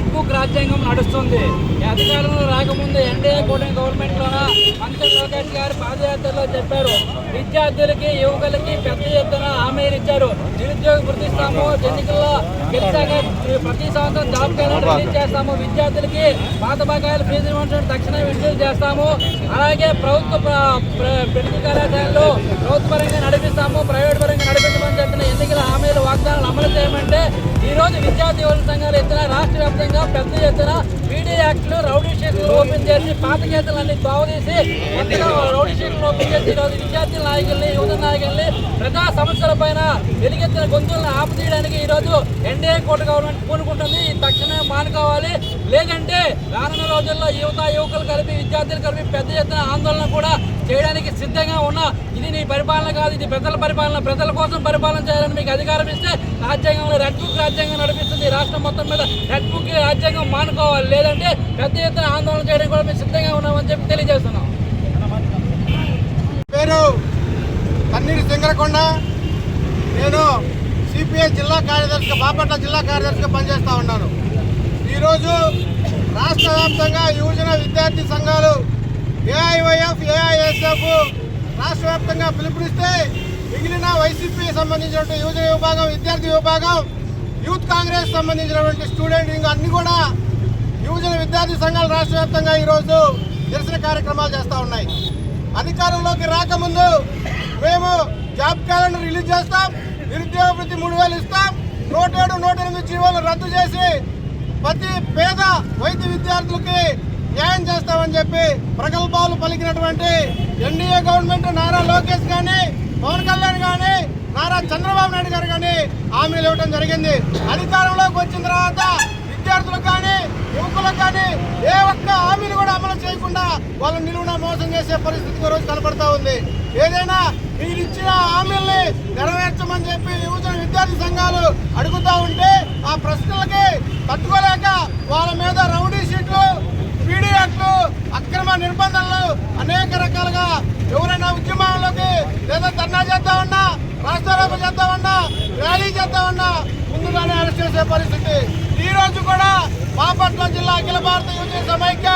Red book రాజ్యాంగం నడుస్తుంది. అధికారంలో రాకముందు ఎన్డీఏ కూటమి గవర్నమెంట్లోన మంత్రులు లోకేష్ గారు పాదయాత్రలో చెప్పారు. విద్యార్థులకి యువకులకి పెద్ద ఎత్తున హామీలు ఇచ్చారు. నిరుద్యోగ గుర్తిస్తాము ఎన్నికల్లో గెలిచాక ప్రతి సంవత్సరం జాబ్ క్యాలెండర్ రిలీజ్ చేస్తాము. విద్యార్థులకి పాత బకాయిలు ఫీజు తక్షణ విడుదల చేస్తాము. అలాగే ప్రభుత్వ ప్ర- కళాశాలలో ప్రభుత్వ పరంగా నడిపిస్తాము. ప్రైవేట్ పరంగా నడిపించమని చెప్పిన ఎన్నికల హామీలు వాగ్దానాలు అమలు చేయమంటే ఈ రోజు విద్యార్థి యువత సంఘాలు ఎత్తున రాష్ట్ర వ్యాప్తంగా పెద్ద ఎత్తున పీడీ యాక్ట్లు రౌడీ షీట్లు ఓపెన్ చేసి పాత కేసులన్నీ బాగుతీసి కొత్తగా రౌడీ షీట్లు ఈ రోజు విద్యార్థి నాయకుల్ని యువత నాయకుల్ని ప్రజా సమస్యల పైన వెలిగెత్తిన గొంతులను ఆపుతీయడానికి ఈరోజు ఎన్డీఏ కోట గవర్నమెంట్ పూనుకుంటుంది ఇది తక్షణమే మానుకోవాలి లేదంటే రానున్న రోజుల్లో యువత యువకులు కలిపి విద్యార్థులు కలిపి పెద్ద ఎత్తున ఆందోళన కూడా చేయడానికి సిద్ధంగా ఉన్నా ఇది నీ పరిపాలన కాదు ఇది ప్రజల పరిపాలన ప్రజల కోసం పరిపాలన చేయాలని మీకు అధికారం ఇస్తే రాజ్యాంగంలో రెడ్ బుక్ రాజ్యాంగం నడిపిస్తుంది ఈ రాష్ట్రం మొత్తం మీద రెడ్ బుక్ రాజ్యాంగం మానుకోవాలి. లేదంటే పెద్ద ఎత్తున ఆందోళన చేయడానికి కూడా మేము సిద్ధంగా ఉన్నామని చెప్పి తెలియజేస్తున్నాం. పేరు తన్నీరు సింగరకొండ. నేను సిపిఐ జిల్లా కార్యదర్శిగా బాపట్ల జిల్లా కార్యదర్శిగా పనిచేస్తూ ఉన్నాను. ఈరోజు రాష్ట్ర వ్యాప్తంగా యువజన విద్యార్థి సంఘాలు ఏఐవైఎఫ్ ఏఐఎస్ఎఫ్ రాష్ట్ర వ్యాప్తంగా పిలుపునిస్తే మిగిలిన వైసీపీ సంబంధించినటువంటి యువజన విభాగం విద్యార్థి విభాగం యూత్ కాంగ్రెస్ సంబంధించినటువంటి స్టూడెంట్ ఇంకా అన్ని కూడా యువజన విద్యార్థి సంఘాలు రాష్ట్ర వ్యాప్తంగా ఈరోజు నిరసన కార్యక్రమాలు చేస్తూ ఉన్నాయి. అధికారంలోకి రాకముందు మేము జాబ్ క్యాలెండర్ రిలీజ్ చేస్తాం నిరుద్యోగ ప్రతి మూడు వేలు ఇస్తాం నూట ఏడు నూట ఎనిమిది జీవోలు రద్దు చేసి ప్రతి పేద వైద్య విద్యార్థులకి న్యాయం చేస్తామని చెప్పి ప్రగల్భాలు పలికినటువంటి ఎన్డీఏ గవర్నమెంట్ నారా లోకేష్ కానీ పవన్ కళ్యాణ్ కానీ నారా చంద్రబాబు నాయుడు గారు కానీ హామీలు ఇవ్వడం జరిగింది. అధికారంలోకి వచ్చిన తర్వాత విద్యార్థులకు కానీ యువకులకు కానీ ఏ ఒక్క హామీని కూడా అమలు చేయకుండా వాళ్ళ నిలువున మోసం చేసే పరిస్థితి రోజు కనపడతా ఉంది. ఏదైనా మీరు ఇచ్చిన హామీల్ని నెరవేర్చమని చెప్పి యువజన విద్యార్థి సంఘాలు అడుగుతా ఉంటే ఆ ప్రశ్నలకి తట్టుకోలేక వాళ్ళ మీద రౌడీ షీట్లు పీడీ యాక్ట్లు అక్రమ నిర్బంధనలు అనేక రకాలుగా ఎవరైనా ఉద్యమాల్లోకి లేదా ధర్నా చేద్దామన్నా రాష్ట్రారోపణ చేద్దామన్నా ర్యాలీ చేద్దామన్నా ముందుగానే అరెస్ట్ చేసే పరిస్థితి. ఈరోజు కూడా బాపట్ల జిల్లా అఖిల భారత యువజన సమైక్య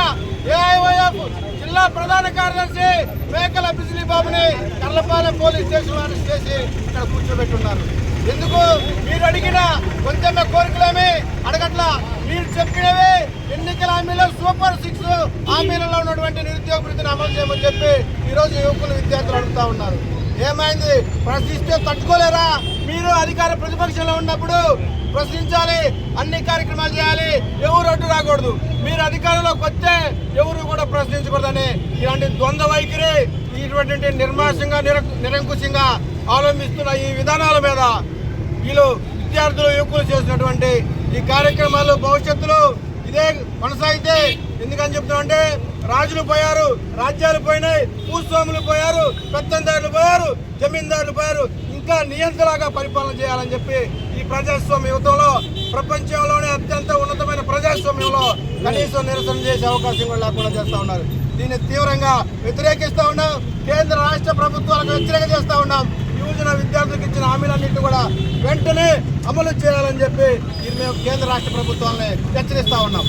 ఏఐవైఎఫ్ జిల్లా ప్రధాన కార్యదర్శి మేకల బిజిలీ బాబుని కర్లపాలెం పోలీస్ స్టేషన్ అరెస్ట్ చేసి ఇక్కడ కూర్చోబెట్టున్నారు. ఎందుకు? మీరు అడిగిన కొంచెం కోరికలేమి? అడగట్లా. మీరు చెప్పినవి ఎన్నికల హామీలో సూపర్ సిక్స్ హామీలలో ఉన్నటువంటి నిరుద్యోగ వృత్తిని అమలు చేయమని చెప్పి ఈ రోజు యువకులు విద్యార్థులు అడుగుతా ఉన్నారు. ఏమైంది? ప్రశ్నిస్తే తట్టుకోలేరా? మీరు అధికార ప్రతిపక్షంలో ఉన్నప్పుడు ప్రశ్నించాలి అన్ని కార్యక్రమాలు చేయాలి ఎవరు అడ్డు రాకూడదు. మీరు అధికారంలోకి వస్తే ఎవరు కూడా ప్రశ్నించకూడదని ఇలాంటి ద్వంద్వ వైఖరి ఇటువంటి నిర్మాషంగా నిరంకుశంగా అవలంబిస్తున్న ఈ విధానాల మీద వీళ్ళు విద్యార్థులు యువకులు చేసినటువంటి ఈ కార్యక్రమాలు భవిష్యత్తులో ఇదే కొనసాగితే ఎందుకని చెప్తామంటే రాజులు పోయారు రాజ్యాలు పోయినాయి భూస్వాములు పోయారు పెత్తందారులు పోయారు జమీందారులు పోయారు. ఇంకా నియంత్రణగా పరిపాలన చేయాలని చెప్పి ఈ ప్రజాస్వామ్య యుద్ధంలో ప్రపంచంలోనే అత్యంత ఉన్నతమైన ప్రజాస్వామ్యంలో కనీసం నిరసన చేసే అవకాశం కూడా లేకుండా చేస్తూ ఉన్నారు. దీన్ని తీవ్రంగా వ్యతిరేకిస్తూ ఉన్నాం. కేంద్ర రాష్ట్ర ప్రభుత్వాలకు వ్యతిరేక చేస్తా ఉన్నాం. యువజన విద్యార్థులకు ఇచ్చిన హామీలన్నింటి కూడా వెంటనే అమలు చేయాలని చెప్పి ఇది మేము కేంద్ర రాష్ట్ర ప్రభుత్వాలని హెచ్చరిస్తూ ఉన్నాం.